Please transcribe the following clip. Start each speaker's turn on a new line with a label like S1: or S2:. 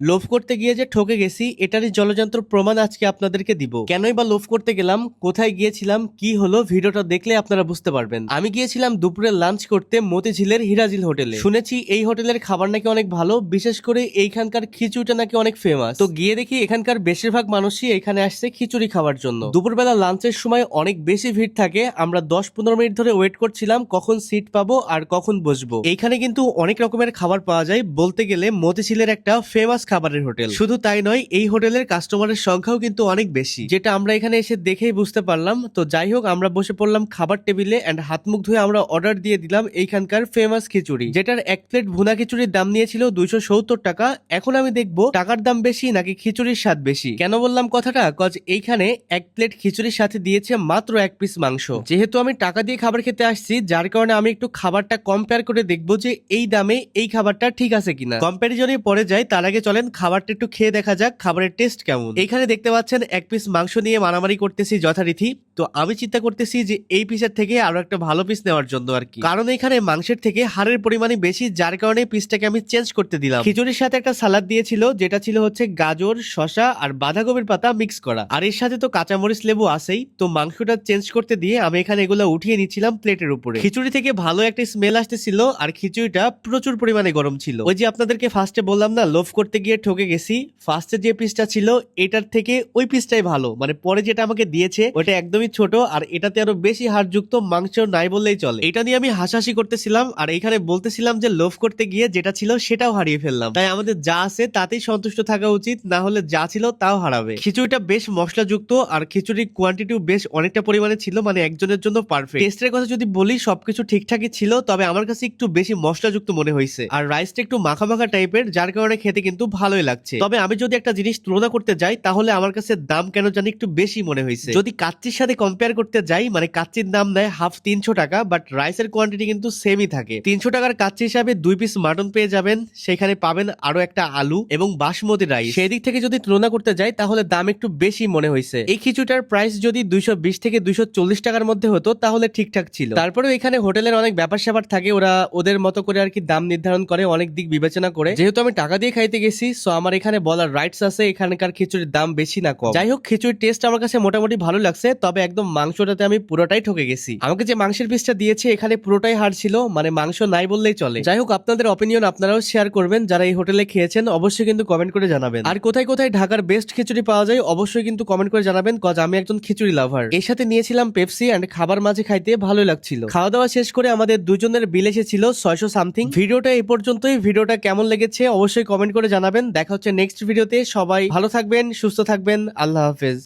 S1: লোভ করতে গিয়ে যে ঠকে গেছি, এটারই জলযন্ত্র প্রমাণ আজকে আপনাদেরকে দিব। কেনই বা লোভ করতে গেলাম, কোথায় গিয়েছিলাম, কি হলো, ভিডিওটা দেখলে আপনারা বুঝতে পারবেন। আমি গিয়েছিলাম দুপুরে লাঞ্চ করতে মতিঝিলের হিরাজিল হোটেলে। শুনেছি এই হোটেলের খাবার নাকি অনেক ভালো, বিশেষ করে এইখানকার খিচুড়িটা নাকি অনেক ফেমাস তো গিয়ে দেখি এখানকার বেশিরভাগ মানুষই এখানে আসছে খিচুড়ি খাওয়ার জন্য। দুপুরবেলা লাঞ্চের সময় অনেক বেশি ভিড় থাকে, আমরা দশ পনেরো মিনিট ধরে ওয়েট করছিলাম, কখন সিট পাবো আর কখন বসবো। এইখানে কিন্তু অনেক রকমের খাবার পাওয়া যায়, বলতে গেলে মতিঝিলের একটা ফেমাস খাবারের হোটেল। শুধু তাই নয়, এই হোটেলের কাস্টমারের সংখ্যাও কিন্তু অনেক বেশি। যেটা আমরা এখানে এসে দেখেই বুঝতে পারলাম। তো যাই হোক, আমরা বসে পড়লাম খাবার টেবিলে এন্ড হাত মুখ ধুয়ে আমরা অর্ডার দিয়ে দিলাম এইখানকার ফেমাস খিচুড়ি, যেটার এক প্লেট ভুনা খিচুড়ির দাম নিয়েছিল দুইশো সত্তর টাকা। এখন আমি দেখব টাকার দাম বেশি নাকি খিচুড়ির স্বাদ বেশি। কেন বললাম কথাটা? কজ এইখানে এক প্লেট খিচুড়ির সাথে দিয়েছে মাত্র এক পিস মাংস। যেহেতু আমি টাকা দিয়ে খাবার খেতে আসছি, যার কারণে আমি একটু খাবারটা কম্পেয়ার করে দেখব যে এই দামে এই খাবারটা ঠিক আছে কিনা। কম্প্যারিজনে পরে যায়, তার আগে চলেন, খাবারটা একটু খেয়ে দেখা যাক, খাবারের টেস্ট কেমন। এখানে দেখতে পাচ্ছেন, এক পিস মাংস নিয়ে মারামারি করতেছি যথারীতি। তো আমি চিন্তা করতেছি যে এই পিসের থেকে আরও একটা ভালো পিস নেওয়ার জন্য আর কি। কারণ এখানে মাংসের থেকে হাড়ের পরিমাণে বেশি, যার কারণে পিসটাকে আমি চেঞ্জ করতে দিলাম। খিচুড়ির সাথে একটা সালাদ দিয়েছিল, যেটা ছিল হচ্ছে গাজর শশা আর বাঁধাকপির পাতা মিক্স করা। আর এর সাথে তো কাঁচামরিচ লেবু আছেই, তো মাংসটা চেঞ্জ করতে দিয়ে আমি এখানে এগুলো উঠিয়ে নিচ্ছিলাম প্লেটের উপরে। খিচুড়ি থেকে ভালো একটা স্মেল আসতেছিল আর খিচুড়িটা প্রচুর পরিমাণে গরম ছিল। ওই যে আপনাদেরকে ফার্স্টে বললাম না লোভ করতে গিয়ে ঠকে গেছি। ফার্স্টে যে পিসটা ছিল, এটার থেকে ওই পিসটাই ভালো। মানে পরে যেটা আমাকে দিয়েছে, ওটা একদমই ছোট আর এটাতে আরও বেশি হাড়যুক্ত মাংস নাই বললেই চলে। এটা নিয়ে আমি হাসাহাসি করতেছিলাম আর এখানে বলতেছিলাম যে লোভ করতে গিয়ে যেটা ছিল সেটাও হারিয়ে ফেললাম। তাই আমাদের যা আছে তাতেই সন্তুষ্ট থাকা উচিত, না হলে যা ছিল তাও হারাবে। খিচুড়িটা বেশ মশলাযুক্ত আর খিচুড়ির কোয়ান্টিটিও বেশ অনেকটা পরিমাণে ছিল মানে একজনের জন্য পারফেক্ট টেস্টের কথা যদি বলি, সবকিছু ঠিকঠাকই ছিল, তবে আমার কাছে একটু বেশি মশলাযুক্ত মনে হয়েছে। আর রাইসটা একটু মাখা মাখা টাইপের যার কারণে খেতে কিন্তু ভালোই লাগছে। তবে আমি যদি একটা জিনিস তুলনা করতে যাই, তাহলে আমার কাছে দাম কেন জানি একটু বেশি মনে হয়েছে। যদি কাচ্চির সাথে কম্পেয়ার করতে যাই মানে কাচ্চির দাম নেয় হাফ তিনশো টাকা বাট রাইসের কোয়ান্টিটি কিন্তু সেমই থাকে। তিনশো টাকার কাচ্চি হিসাবে দুই পিস মাটন পেয়ে যাবেন, সেখানে পাবেন আরও একটা আলু এবং বাসমতি রাইস সেই দিক থেকে যদি তুলনা করতে যাই, তাহলে দাম একটু বেশি মনে হয়েছে। এই খিচুড়িটার প্রাইস যদি দুইশো বিশ থেকে দুইশো চল্লিশ টাকার মধ্যে হতো, তাহলে ঠিকঠাক ছিল। তারপরেও এখানে হোটেলের অনেক ব্যাপার স্যাপার থাকে, ওরা ওদের মতো করে আর কি দাম নির্ধারণ করে, অনেক দিক বিবেচনা করে। যেহেতু আমি টাকা দিয়ে খাইতে গেছি সো আমার এখানে বলার রাইটস আছে, এখানকার খিচুড়ির দাম বেশি না কম। যাই হোক, খিচুড়ির টেস্ট আমার কাছে মোটামুটি ভালো লাগছে, তবে একদম মাংসটাতে আমি পুরোটাই ঠকে গেছি। আমাকে যে মাংসের পিসটা দিয়েছে, এখানে পুরোটাই হার ছিল মানে মাংস নাই বললেই চলে। যাই হোক, আপনাদের অপিনিয়ন আপনারাও শেয়ার করবেন। যারা এই হোটেলে খেয়েছেন, অবশ্যই কিন্তু কমেন্ট করে জানাবেন। আর কোথায় কোথায় ঢাকার বেস্ট খিচুড়ি পাওয়া যায়, অবশ্যই কিন্তু কমেন্ট করে জানাবেন কজ আমি একজন খিচুড়ি লাভার এর সাথে নিয়েছিলাম পেপসি অ্যান্ড খাবার মাঝে খাইতে ভালো লাগছিল। খাওয়া দাওয়া শেষ করে আমাদের দুজনের বিল এসেছিল ছয়শো সামথিং ভিডিওটা এই পর্যন্তই। ভিডিওটা কেমন লেগেছে অবশ্যই কমেন্ট করে জানাবেন। দেখা হচ্ছে নেক্সট ভিডিওতে সবাই ভালো থাকবেন, সুস্থ থাকবেন। আল্লাহ হাফেজ।